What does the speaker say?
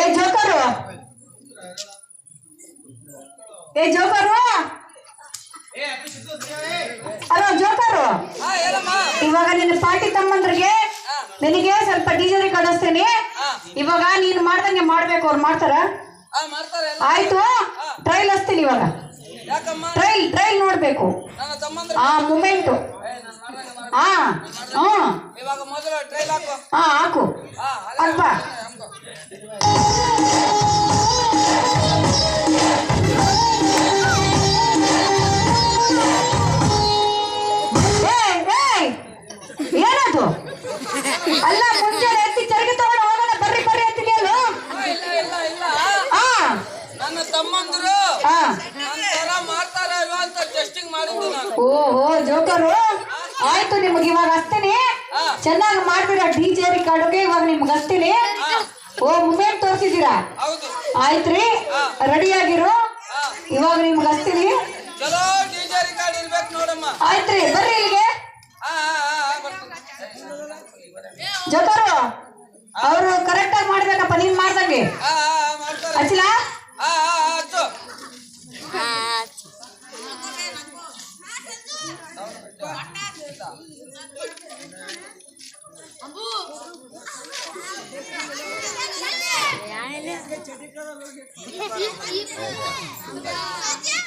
ಏ ಜೋಕರು. ಏ ಜೋಕರು. ಅಲೋ ಜೋಕರು. ಇವಾಗ ನಿನ್ನ ಪಾರ್ಟಿ ತಮ್ಮಂದ್ರಿಗೆ ನಿನಗೆ ಸ್ವಲ್ಪ ಡಿಜೆ ಕಳಿಸ್ತೇನೆ. ಇವಾಗ ನೀನು ಮಾಡ್ದಂಗೆ ಮಾಡ್ಬೇಕು ಅವ್ರು ಮಾಡ್ತಾರ? ಆಯ್ತು? ಟ್ರೈಲ್ ಹಚ್ತೀನಿ ಇವಾಗ. ಟ್ರೈಲ್ ಟ್ರೈಲ್ ನೋಡ್ಬೇಕು. ಆ ಮೂಮೆಂಟು ಹಾ ಹಾ ಹಾಕು. ಹಾ ಅಲ್ಲ ಮುಂಜಾನೆ ಎತ್ತಿ ಚರಗಿ ತಗೊಂಡು ಹೋಗೋಣ ಬರ್ರಿ ಬರ್ರಿ ಅಂತ ಹಾ, ಇಲ್ಲ ಇಲ್ಲ ನನ್ನ ತಮ್ಮಂದ್ರು ತರ ಮಾಡ್ತಾರ ಅಂತ ಟೆಸ್ಟಿಂಗ್ ಮಾಡಿದ್ದು ನಾನು. ಓಹೋ ಜೋಕರು. ಆಯ್ತು ನಿಮಗೆ ಇವಾಗ ಹಚ್ತೀನಿ. ಚೆನ್ನಾಗಿ ಮಾಡ್ಬಿಡ ಡಿ ಜೆ ರಿಕಾರ್ಡ್ಗೆ ಇವಾಗ ನಿಮ್ಗೆ ಹಚ್ತೀನಿ. ಓ ಮೂಮೆಂಟ್ ತೋರಿಸಿದ್ದೀರಾ? ಆಯ್ತ್ರಿ ರೆಡಿ ಆಗಿರು ಇವಾಗ ನಿಮ್ಗೆ ಹಚ್ತೀನಿ. ಚಲೋ ಡಿಜೆ ರಿಕಾರ್ಡ್ ಇರ್ಬೇಕು ನೋಡಮ್ಮ. ಆಯ್ತ್ರಿ ಬರ್ರಿ ಜೋಕರು ಅವರು ಕರೆಕ್ಟ್ ಆಗಿ ಮಾಡ್ಬೇಕಪ್ಪ ನೀನ್ ಮಾಡ್ದಂಗೆ ಹಚ್ಚಿಲ ಚಟಿಕ